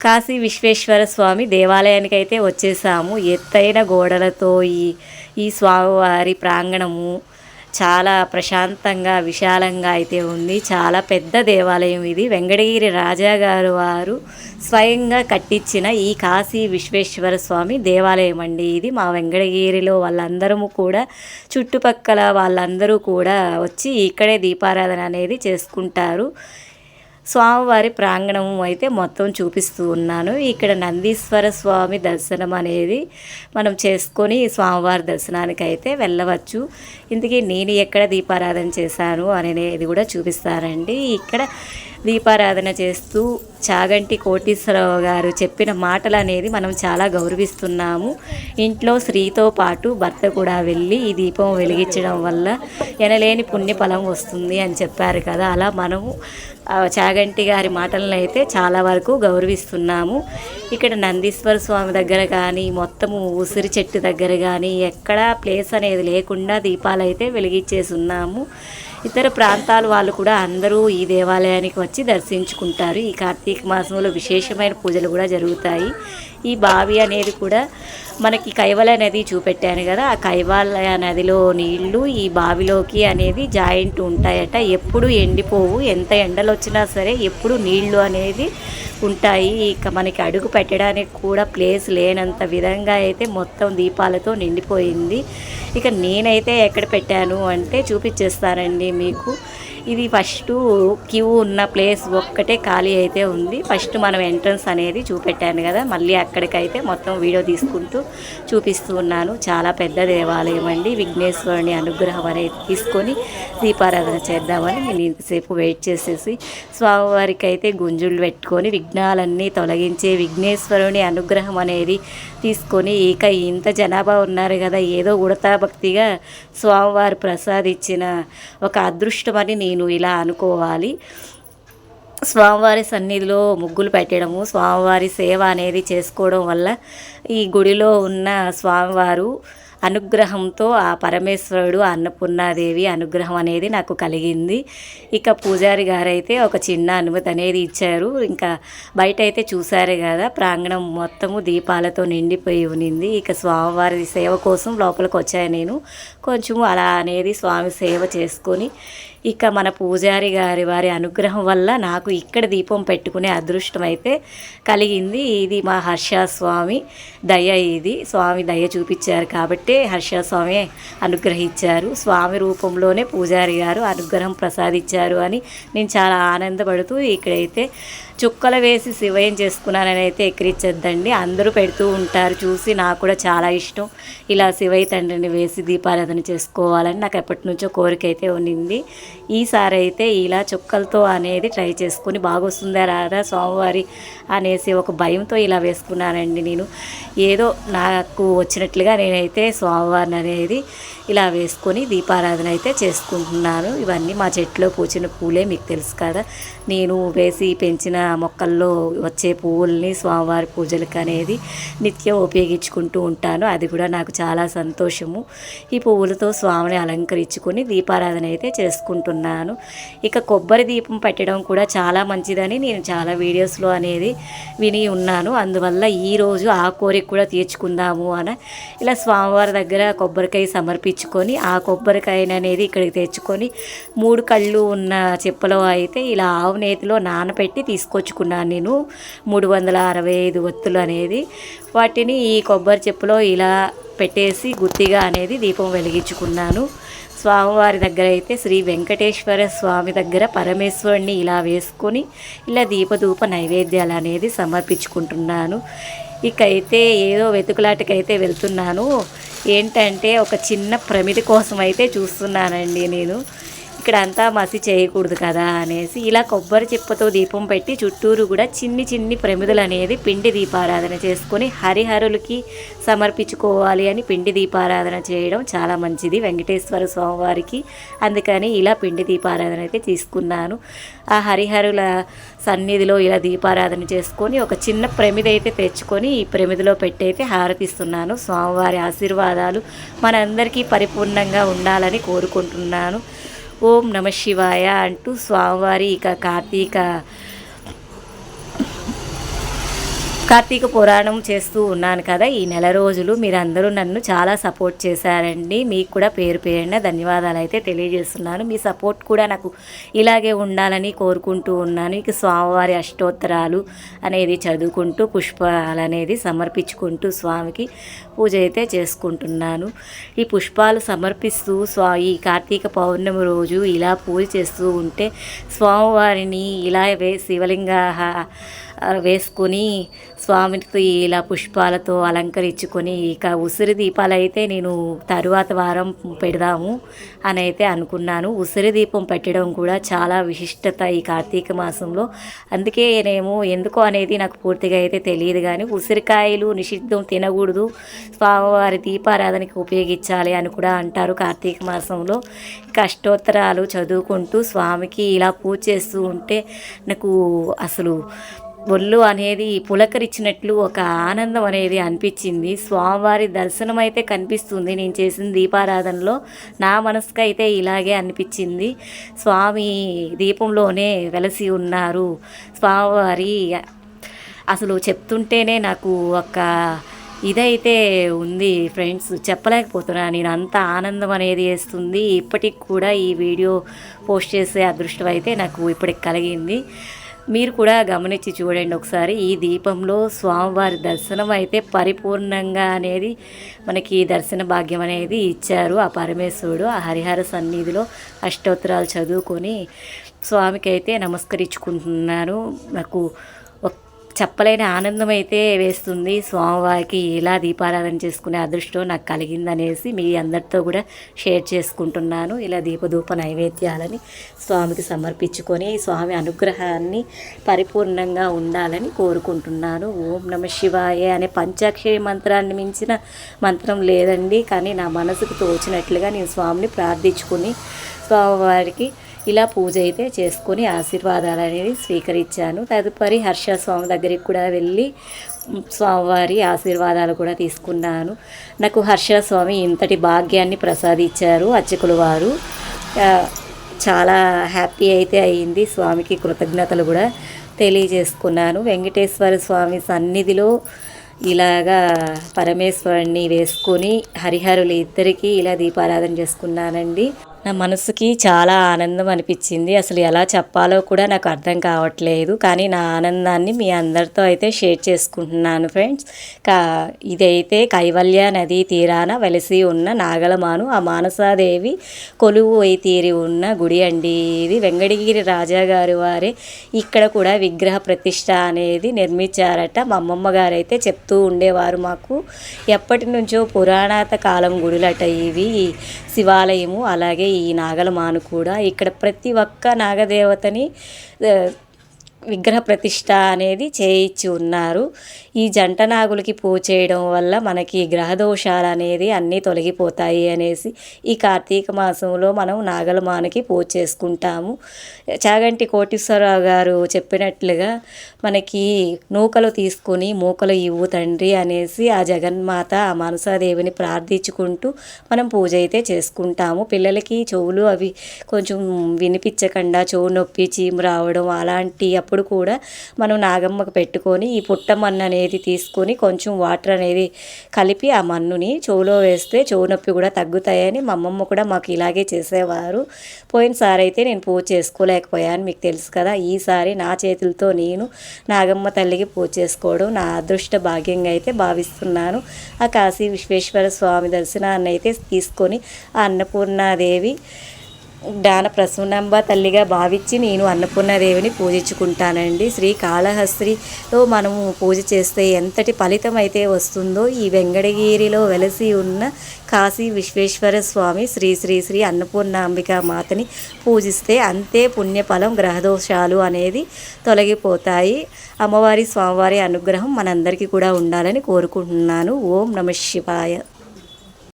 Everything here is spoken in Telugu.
కాశీ విశ్వేశ్వర స్వామి దేవాలయానికి అయితే వచ్చేసాము. ఎత్తైన గోడలతో ఈ ఈ స్వామివారి ప్రాంగణము చాలా ప్రశాంతంగా విశాలంగా అయితే ఉంది. చాలా పెద్ద దేవాలయం ఇది. వెంకటగిరి రాజాగారు వారు స్వయంగా కట్టించిన ఈ కాశీ విశ్వేశ్వర స్వామి దేవాలయం అండి ఇది. మా వెంకటగిరిలో వాళ్ళందరము కూడా చుట్టుపక్కల వాళ్ళందరూ కూడా వచ్చి ఇక్కడే దీపారాధన అనేది చేసుకుంటారు. స్వామివారి ప్రాంగణం అయితే మొత్తం చూపిస్తూ ఉన్నాను. ఇక్కడ నందీశ్వర స్వామి దర్శనం అనేది మనం చేసుకొని స్వామివారి దర్శనానికి అయితే వెళ్ళవచ్చు. ఇందుకే నేను ఎక్కడ దీపారాధన చేశాను అనేది కూడా చూపిస్తానండి ఇక్కడ దీపారాధన చేస్తూ చాగంటి కోటీశ్వరరావు గారు చెప్పిన మాటలు అనేది మనం చాలా గౌరవిస్తున్నాము. ఇంట్లో స్త్రీతో పాటు భర్త కూడా వెళ్ళి ఈ దీపం వెలిగించడం వల్ల ఎనలేని పుణ్యఫలం వస్తుంది అని చెప్పారు కదా. అలా మనము చాగంటి గారి మాటలను అయితే చాలా వరకు గౌరవిస్తున్నాము. ఇక్కడ నందీశ్వర స్వామి దగ్గర కానీ మొత్తము ఉసిరి చెట్టు దగ్గర కానీ ఎక్కడా ప్లేస్ అనేది లేకుండా దీపాలు అయితే వెలిగించేసి ఉన్నాము ఇతర ప్రాంతాల వాళ్ళు కూడా అందరూ ఈ దేవాలయానికి వచ్చి దర్శించుకుంటారు. ఈ కార్తీక మాసంలో విశేషమైన పూజలు కూడా జరుగుతాయి. ఈ బావి అనేది కూడా మనకి కైవల నది చూపెట్టాను కదా. ఆ కైవాలయ నదిలో నీళ్ళు ఈ బావిలోకి అనేది జాయింట్ ఉంటాయట. ఎప్పుడు ఎండిపోవు ఎంత ఎండలు వచ్చినా సరే ఎప్పుడు నీళ్ళు అనేది ఉంటాయి. ఇక మనకి అడుగు పెట్టడానికి కూడా ప్లేస్ లేనంత విధంగా అయితే మొత్తం దీపాలతో నిండిపోయింది. ఇక నేనైతే ఎక్కడ పెట్టాను అంటే చూపించేస్తానండి మీకు. ఇది ఫస్ట్ క్యూ ఉన్న ప్లేస్ ఒక్కటే ఖాళీ అయితే ఉంది. ఫస్ట్ మనం ఎంట్రన్స్ అనేది చూపెట్టాను కదా మళ్ళీ అక్కడికైతే మొత్తం వీడియో తీసుకుంటూ చూపిస్తూ ఉన్నాను. చాలా పెద్ద దేవాలయం అండి. విఘ్నేశ్వరుని అనుగ్రహం అనేది తీసుకొని దీపారాధన చేద్దామని నేను ఇంతసేపు వెయిట్ చేసేసి స్వామివారికి అయితే గుంజులు పెట్టుకొని విఘ్నాలన్నీ తొలగించే విఘ్నేశ్వరుని అనుగ్రహం అనేది తీసుకొని ఇక ఇంత జనాభా ఉన్నారు కదా ఏదో ఉడతా భక్తిగా స్వామివారు ప్రసాదించిన ఒక అదృష్టమని నేను ఇలా అనుకోవాలి. స్వామివారి సన్నిధిలో ముగ్గులు పెట్టడము స్వామివారి సేవ అనేది చేసుకోవడం వల్ల ఈ గుడిలో ఉన్న స్వామివారు అనుగ్రహంతో ఆ పరమేశ్వరుడు అన్నపూర్ణాదేవి అనుగ్రహం అనేది నాకు కలిగింది. ఇక పూజారి గారైతే ఒక చిన్న అనుమతి అనేది ఇచ్చారు. ఇంకా బయట అయితే చూసారే కదా ప్రాంగణం మొత్తము దీపాలతో నిండిపోయి ఉన్నింది ఇక స్వామివారి సేవ కోసం లోపలికి వచ్చాను నేను. కొంచెము అలా అనేది స్వామి సేవ చేసుకొని ఇక మన పూజారి గారి వారి అనుగ్రహం వల్ల నాకు ఇక్కడ దీపం పెట్టుకునే అదృష్టం అయితే కలిగింది. ఇది మా హర్ష స్వామి దయ ఇది. స్వామి దయ చూపించారు కాబట్టి హర్ష స్వామి అనుగ్రహించారు. స్వామి రూపంలోనే పూజారి గారు అనుగ్రహం ప్రసాదించారు అని నేను చాలా ఆనందపడుతూ ఇక్కడైతే చుక్కలు వేసి శివయం చేసుకున్నానని అయితే ఎక్కిరించద్దండి అందరూ పెడుతూ ఉంటారు. చూసి నాకు కూడా చాలా ఇష్టం. ఇలా శివయ్య తండ్రిని వేసి దీపారాధన చేసుకోవాలని నాకు ఎప్పటి నుంచో కోరిక అయితే ఉన్నింది. ఈసారి అయితే ఇలా చుక్కలతో అనేది ట్రై చేసుకుని బాగా వస్తుందా రాదా స్వామివారి అనేసి ఒక భయంతో ఇలా వేసుకున్నానండి నేను. ఏదో నాకు వచ్చినట్లుగా నేనైతే స్వామివారిని అనేది ఇలా వేసుకొని దీపారాధన అయితే చేసుకుంటున్నాను. ఇవన్నీ మా చెట్లో పూచిన పూలే మీకు తెలుసు కదా. నేను వేసి పెంచిన మొక్కల్లో వచ్చే పువ్వుల్ని స్వామివారి పూజలకు అనేది నిత్యం ఉపయోగించుకుంటూ ఉంటాను. అది కూడా నాకు చాలా సంతోషము. ఈ పువ్వులతో స్వామిని అలంకరించుకొని దీపారాధన అయితే చేసుకుంటాను చేసుకుంటున్నాను ఇక కొబ్బరి దీపం పెట్టడం కూడా చాలా మంచిదని నేను చాలా వీడియోస్లో అనేది విని ఉన్నాను. అందువల్ల ఈరోజు ఆ కోరిక కూడా తీర్చుకుందాము అని ఇలా స్వామివారి దగ్గర కొబ్బరికాయ సమర్పించుకొని ఆ కొబ్బరికాయని అనేది ఇక్కడికి తెచ్చుకొని మూడు కళ్ళు ఉన్న చెప్పలో అయితే ఇలా ఆవు నేతిలో నానబెట్టి తీసుకొచ్చుకున్నాను నేను. మూడు వందల అరవై ఐదు ఒత్తులు అనేది. వాటిని ఈ కొబ్బరి చెప్పులో ఇలా పెట్టేసి గుత్తిగా అనేది దీపం వెలిగించుకున్నాను. స్వామివారి దగ్గర అయితే శ్రీ వెంకటేశ్వర స్వామి దగ్గర పరమేశ్వరుని ఇలా వేసుకొని ఇలా దీపధూప నైవేద్యాలు అనేది సమర్పించుకుంటున్నాను. ఇక అయితే ఏదో వెతుకులాటకైతే వెళ్తున్నాను. ఏంటంటే ఒక చిన్న ప్రమిది కోసం అయితే చూస్తున్నానండి నేను. ఇక్కడ అంతా మసి చేయకూడదు కదా అనేసి ఇలా కొబ్బరి చిప్పతో దీపం పెట్టి చుట్టూరు కూడా చిన్ని చిన్ని ప్రమిదలు అనేది పిండి దీపారాధన చేసుకొని హరిహరులకి సమర్పించుకోవాలి అని పిండి దీపారాధన చేయడం చాలా మంచిది. వెంకటేశ్వర స్వామివారికి అందుకని ఇలా పిండి దీపారాధన అయితే తీసుకున్నాను. ఆ హరిహరుల సన్నిధిలో ఇలా దీపారాధన చేసుకొని ఒక చిన్న ప్రమిద అయితే తెచ్చుకొని ఈ ప్రమిదిలో పెట్టయితే హారతిస్తున్నాను. స్వామివారి ఆశీర్వాదాలు మనందరికీ పరిపూర్ణంగా ఉండాలని కోరుకుంటున్నాను. ఓం నమ శివాయ అంటూ స్వామివారి ఇక కార్తీక కార్తీక పురాణం చేస్తూ ఉన్నాను కదా. ఈ నెల రోజులు మీరందరూ నన్ను చాలా సపోర్ట్ చేశారండి. మీకు కూడా పేరు పేరున ధన్యవాదాలు అయితే తెలియజేస్తున్నాను. మీ సపోర్ట్ కూడా నాకు ఇలాగే ఉండాలని కోరుకుంటూ ఉన్నాను. ఇక స్వామివారి అష్టోత్తరాలు అనేది చదువుకుంటూ పుష్పాలు అనేది సమర్పించుకుంటూ స్వామికి పూజ అయితే చేసుకుంటున్నాను. ఈ పుష్పాలు సమర్పిస్తూ స్వా ఈ కార్తీక పౌర్ణమి రోజు ఇలా పూజ చేస్తూ ఉంటే స్వామివారిని ఇలా వే శివలింగ వేసుకొని స్వామికి ఇలా పుష్పాలతో అలంకరించుకొని ఇక ఉసిరి దీపాలు అయితే నేను తరువాత వారం పెడదాము అని అయితే అనుకున్నాను. ఉసిరి దీపం పెట్టడం కూడా చాలా విశిష్టత ఈ కార్తీక మాసంలో. అందుకే నేమో ఎందుకో అనేది నాకు పూర్తిగా అయితే తెలియదు కానీ ఉసిరికాయలు నిషిద్ధం తినకూడదు. స్వామివారి దీపారాధనకి ఉపయోగించాలి అని కూడా అంటారు కార్తీక మాసంలో. కష్టోత్తరాలు చదువుకుంటూ స్వామికి ఇలా పూజ చేస్తూ ఉంటే నాకు అసలు ఒళ్ళు అనేది పులకరించినట్లు ఒక ఆనందం అనేది అనిపించింది. స్వామివారి దర్శనం అయితే కనిపిస్తుంది. నేను చేసిన దీపారాధనలో నా మనసుకు అయితే ఇలాగే అనిపించింది. స్వామి దీపంలోనే వెలసి ఉన్నారు. స్వామివారి అసలు చెప్తుంటేనే నాకు ఒక ఇదైతే ఉంది ఫ్రెండ్స్. చెప్పలేకపోతున్నాను. నేను అంత ఆనందం అనేది వేస్తుంది. ఇప్పటికి కూడా ఈ వీడియో పోస్ట్ చేసే అదృష్టం అయితే నాకు ఇప్పటికి కలిగింది. మీరు కూడా గమనించి చూడండి ఒకసారి. ఈ దీపంలో స్వామివారి దర్శనం అయితే పరిపూర్ణంగా అనేది మనకి దర్శన భాగ్యం అనేది ఇచ్చారు ఆ పరమేశ్వరుడు. ఆ హరిహర సన్నిధిలో అష్టోత్తరాలు చదువుకొని స్వామికి అయితే నమస్కరించుకుంటున్నాను నాకు చెప్పలేని ఆనందం అయితే వేస్తుంది. స్వామివారికి ఇలా దీపారాధన చేసుకునే అదృష్టం నాకు కలిగిందనేసి మీ అందరితో కూడా షేర్ చేసుకుంటున్నాను. ఇలా దీపధూప నైవేద్యాలని స్వామికి సమర్పించుకొని స్వామి అనుగ్రహాన్ని పరిపూర్ణంగా ఉండాలని కోరుకుంటున్నాను. ఓం నమ శివాయ అనే పంచాక్షరి మంత్రాన్ని మించిన మంత్రం లేదండి. కానీ నా మనసుకు తోచినట్లుగా నేను స్వామిని ప్రార్థించుకుని స్వామివారికి ఇలా పూజ అయితే చేసుకొని ఆశీర్వాదాలు అనేవి స్వీకరించాను. తదుపరి హర్ష స్వామి దగ్గరికి కూడా వెళ్ళి స్వామివారి ఆశీర్వాదాలు కూడా తీసుకున్నాను. నాకు హర్ష స్వామి ఇంతటి భాగ్యాన్ని ప్రసాదించారు అర్చకులు వారు. చాలా హ్యాపీ అయితే అయ్యింది స్వామికి కృతజ్ఞతలు కూడా తెలియజేసుకున్నాను. వెంకటేశ్వర స్వామి సన్నిధిలో ఇలాగా పరమేశ్వరుణ్ణి వేసుకొని హరిహరులు ఇద్దరికీ ఇలా దీపారాధన చేసుకున్నానండి. నా మనసుకి చాలా ఆనందం అనిపించింది. అసలు ఎలా చెప్పాలో కూడా నాకు అర్థం కావట్లేదు. కానీ నా ఆనందాన్ని మీ అందరితో అయితే షేర్ చేసుకుంటున్నాను ఫ్రెండ్స్. కా ఇదైతే కైవల్య నదీ తీరాన వెలిసి ఉన్న నాగలమాను ఆ మానసాదేవి కొలువు అయి తీరి ఉన్న గుడి అండి ఇది. వెంకటగిరి రాజా గారి వారే ఇక్కడ కూడా విగ్రహ ప్రతిష్ట అనేది నిర్మించారట. మా అమ్మమ్మ గారు అయితే చెప్తూ ఉండేవారు మాకు ఎప్పటి నుంచో పురాణాత కాలం గుడులట ఇవి. శివాలయము అలాగే ఈ నాగలమాను కూడా. ఇక్కడ ప్రతి ఒక్క నాగదేవతని విగ్రహ ప్రతిష్ట అనేది చేయించి ఉన్నారు. ఈ జంట నాగులకి పూజ చేయడం వల్ల మనకి గ్రహ దోషాలు అనేది అన్నీ తొలగిపోతాయి అనేసి ఈ కార్తీక మాసంలో మనం నాగలమానకి పూజ చేసుకుంటాము. చాగంటి కోటేశ్వరరావు గారు చెప్పినట్లుగా మనకి నూకలు తీసుకొని మూకలు ఇవ్వు తండ్రి అనేసి ఆ జగన్మాత ఆ మనసాదేవిని ప్రార్థించుకుంటూ మనం పూజ అయితే చేసుకుంటాము. పిల్లలకి చెవులు అవి కొంచెం వినిపించకుండా చెవు నొప్పి చీము రావడం అలాంటి అప్పుడు కూడా మనం నాగమ్మకు పెట్టుకొని ఈ పుట్టమన్ను అనేది తీసుకొని కొంచెం వాటర్ అనేది కలిపి ఆ మన్నుని చెవులో వేస్తే చెవు నొప్పి కూడా తగ్గుతాయని మా అమ్మమ్మ కూడా మాకు ఇలాగే చేసేవారు. పోయినసారి అయితే నేను పూజ చేసుకోలేకపోయాను మీకు తెలుసు కదా. ఈసారి నా చేతులతో నేను నాగమ్మ తల్లికి పూజ చేసుకోవడం నా అదృష్ట భాగ్యంగా అయితే భావిస్తున్నాను. ఆ కాశీ విశ్వేశ్వర స్వామి దర్శనాన్ని అయితే తీసుకొని ఆ అన్నపూర్ణాదేవి జ్ఞాన ప్రసూనంబ తల్లిగా భావించి నేను అన్నపూర్ణాదేవిని పూజించుకుంటానండి. శ్రీ కాళహస్త్రిలో మనము పూజ చేస్తే ఎంతటి ఫలితం అయితే వస్తుందో ఈ వెంకటగిరిలో వెలసి ఉన్న కాశీ విశ్వేశ్వర స్వామి శ్రీ శ్రీ శ్రీ అన్నపూర్ణాంబిక మాతని పూజిస్తే అంతే పుణ్యఫలం గ్రహదోషాలు అనేది తొలగిపోతాయి. అమ్మవారి స్వామివారి అనుగ్రహం మనందరికీ కూడా ఉండాలని కోరుకుంటున్నాను. ఓం నమ శివాయ.